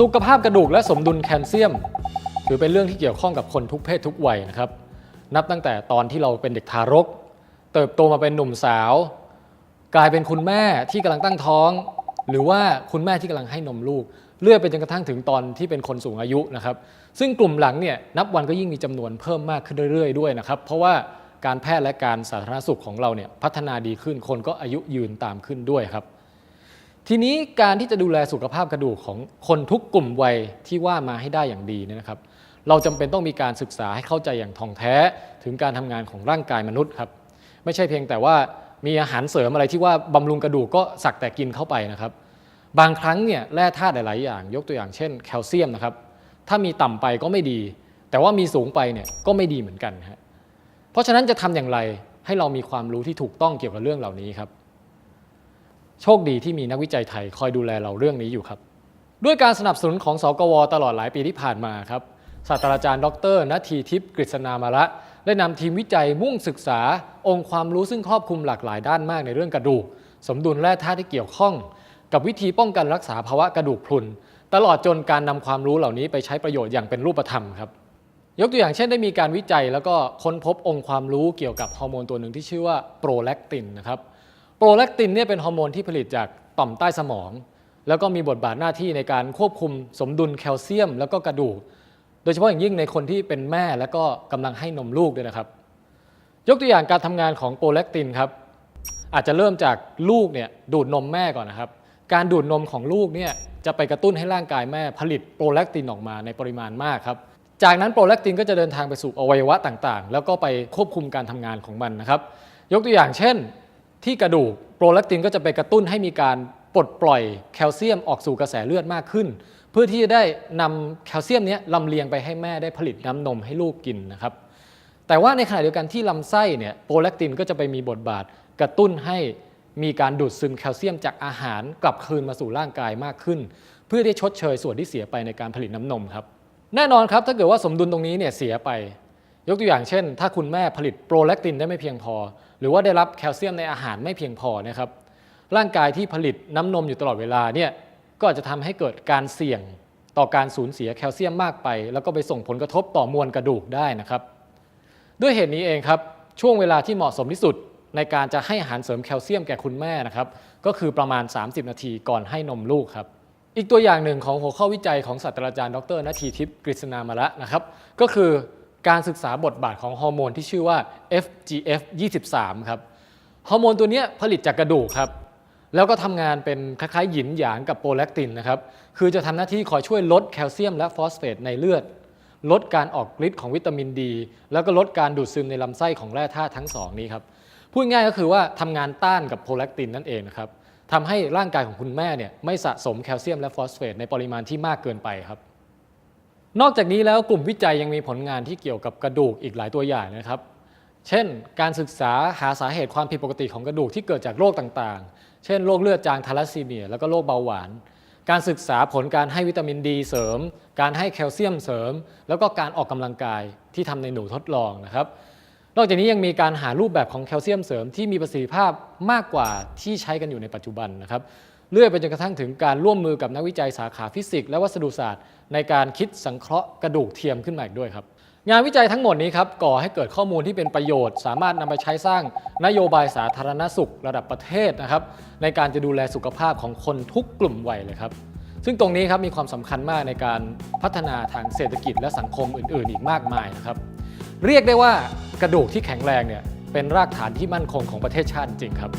สุขภาพกระดูกและสมดุลแคลเซียม ถือเป็นเรื่องที่เกี่ยวข้องกับคนทุกเพศทุกวัยนะครับ นับตั้งแต่ตอนที่เราเป็นเด็กทารก เติบโตมาเป็นหนุ่มสาว กลายเป็นคุณแม่ที่กำลังตั้งท้อง หรือว่าคุณแม่ที่กำลังให้นมลูก เลื่อยไปจนกระทั่งถึงตอนที่เป็นคนสูงอายุนะครับ ซึ่งกลุ่มหลังเนี่ยนับวันก็ยิ่งมีจำนวนเพิ่มมากขึ้นเรื่อยๆด้วยนะครับ เพราะว่าการแพทย์และการสาธารณสุขของเราเนี่ยพัฒนาดีขึ้นคนก็อายุยืนตามขึ้นด้วยครับ ทีนี้การที่จะดูแลสุขภาพกระดูกของคนทุกกลุ่มวัยที่ว่ามาให้ได้อย่างดีเนี่ยนะครับ เราจำเป็นต้องมีการศึกษาให้เข้าใจอย่างท่องแท้ถึงการทำงานของร่างกายมนุษย์ครับ ไม่ใช่เพียงแต่ว่ามีอาหารเสริมอะไรที่ว่าบำรุงกระดูกก็สักแต่กินเข้าไปนะครับ บางครั้งเนี่ยแร่ธาตุหลาย ๆ อย่าง ยกตัวอย่างเช่นแคลเซียมนะครับ ถ้ามีต่ำไปก็ไม่ดี แต่ว่ามีสูงไปเนี่ยก็ไม่ดีเหมือนกันฮะเพราะฉะนั้นจะทำอย่างไรให้เรามีความรู้ที่ถูกต้องเกี่ยวกับเรื่องเหล่านี้ครับ โชคดีที่มีนักวิจัยไทยคอยดูแลเราเรื่องนี้อยู่ครับ ด้วยการสนับสนุนของสกว ตลอดหลายปีที่ผ่านมาครับศาสตราจารย์ ดรนทีทิพย์กฤษณามาระได้นำทีมวิจัยมุ่งศึกษา องค์ความรู้ซึ่งครอบคลุมหลากหลายด้านมากในเรื่องกระดูก สมดุลแร่ธาตุที่เกี่ยวข้อง กับวิธีป้องกันรักษาภาวะกระดูกพรุน ตลอดจนการนำความรู้เหล่านี้ไปใช้ประโยชน์อย่างเป็นรูปธรรมครับยกตัวอย่างเช่นได้มีการวิจัยแล้วก็ค้นพบองค์ความรู้เกี่ยวกับฮอร์โมนตัวหนึ่งที่ชื่อว่าโปรแลคตินนะครับ แลคตินเนี่ยเป็นฮอร์โมนที่ผลิตจากต่อมใต้สมอง แล้วก็มีบทบาทหน้าที่ในการควบคุมสมดุลแคลเซียม แล้วก็กระดูก โดยเฉพาะอย่างยิ่งในคนที่เป็นแม่แล้วก็กำลังให้นมลูกด้วยนะครับ ยกตัวอย่างการทำงานของโปรแลคตินครับอาจจะเริ่มจากลูกเนี่ยดูดนมแม่ก่อนนะครับ การดูดนมของลูกเนี่ยจะไปกระตุ้นให้ร่างกายแม่ผลิตโปรแลคตินออกมาในปริมาณมากครับ จากนั้นโปรแลคตินก็จะเดินทางไปสู่อวัยวะต่างๆ แล้วก็ไปควบคุมการทำงานของมันนะครับ ยกตัวอย่างเช่น ที่กระดูกโปรแลคตินก็จะไปกระตุ้นให้มีการปลดปล่อยแคลเซียมออกสู่กระแสเลือดมากขึ้น เพื่อที่จะได้นำแคลเซียมนี้ลำเลียงไปให้แม่ได้ผลิตน้ำนมให้ลูกกินนะครับ แต่ว่าในขณะเดียวกันที่ลำไส้เนี่ยโปรแลคตินก็จะไปมีบทบาทกระตุ้นให้มีการดูดซึมแคลเซียมจากอาหารกลับคืนมาสู่ร่างกายมากขึ้น เพื่อที่ชดเชยส่วนที่เสียไปในการผลิตน้ำนมครับแน่นอนครับถ้าเกิดว่าสมดุลตรงนี้เนี่ยเสียไป ยกตัวอย่างเช่น ถ้าคุณแม่ผลิตโปรแลคตินได้ไม่เพียงพอ หรือว่าได้รับแคลเซียมในอาหารไม่เพียงพอนะครับร่างกายที่ผลิตน้ำนมอยู่ตลอดเวลาเนี่ยก็อาจจะทำให้เกิดการเสี่ยงต่อการสูญเสียแคลเซียมมากไป แล้วก็ไปส่งผลกระทบต่อมวลกระดูกได้นะครับ ด้วยเหตุนี้เองครับช่วงเวลาที่เหมาะสมที่สุดในการจะให้อาหารเสริมแคลเซียมแก่คุณแม่นะครับ ก็คือประมาณ 30 นาทีก่อนให้นมลูกครับ อีกตัวอย่างหนึ่งของหัวข้อวิจัยของศาสตราจารย์ดรนาทีทิพย์กฤษณามาละนะครับ ก็คือ การศึกษาบทบาทของฮอร์โมนที่ชื่อว่า FGF 23ครับฮอร์โมนตัวนี้ผลิตจากกระดูกครับ แล้วก็ทำงานเป็นคล้ายๆหยินหยางกับโปรแลคตินนะครับ คือจะทำหน้าที่คอยช่วยลดแคลเซียมและฟอสเฟตในเลือด ลดการออกฤทธิ์ของวิตามินดี แล้วก็ลดการดูดซึมในลำไส้ของแร่ธาตุทั้งสองนี้ครับ พูดง่ายก็คือว่าทำงานต้านกับโปรแลคตินนั่นเองนะครับทำให้ร่างกายของคุณแม่เนี่ยไม่สะสมแคลเซียมและฟอสเฟตในปริมาณที่มากเกินไปครับ นอกจากนี้แล้วกลุ่มวิจัยยังมีผลงานที่เกี่ยวกับกระดูกอีกหลายตัวอย่างนะครับ เช่น การศึกษาหาสาเหตุความผิดปกติของกระดูกที่เกิดจากโรคต่างๆ เช่นโรคเลือดจางทาลัสซีเมีย แล้วก็โรคเบาหวาน การศึกษาผลการให้วิตามินดีเสริม การให้แคลเซียมเสริม แล้วก็การออกกำลังกายที่ทำในหนูทดลองนะครับ นอกจากนี้ยังมีการหารูปแบบของแคลเซียมเสริมที่มีประสิทธิภาพมากกว่าที่ใช้กันอยู่ในปัจจุบันนะครับ เลื่อยไปจนกระทั่งถึงการร่วมมือกับนักวิจัยสาขาฟิสิกส์และวัสดุศาสตร์ ในการคิดสังเคราะห์กระดูกเทียมขึ้นมาอีกด้วยครับ งานวิจัยทั้งหมดนี้ครับก่อให้เกิดข้อมูลที่เป็นประโยชน์ สามารถนำไปใช้สร้างนโยบายสาธารณสุขระดับประเทศนะครับในการจะดูแลสุขภาพของคนทุกกลุ่มวัยเลยครับซึ่งตรงนี้ครับมีความสำคัญมากในการพัฒนาทางเศรษฐกิจและสังคมอื่น ๆ อีกมากมายนะครับ เรียกได้ว่ากระดูกที่แข็งแรงเนี่ยเป็นรากฐานที่มั่นคงของประเทศชาติจริงครับ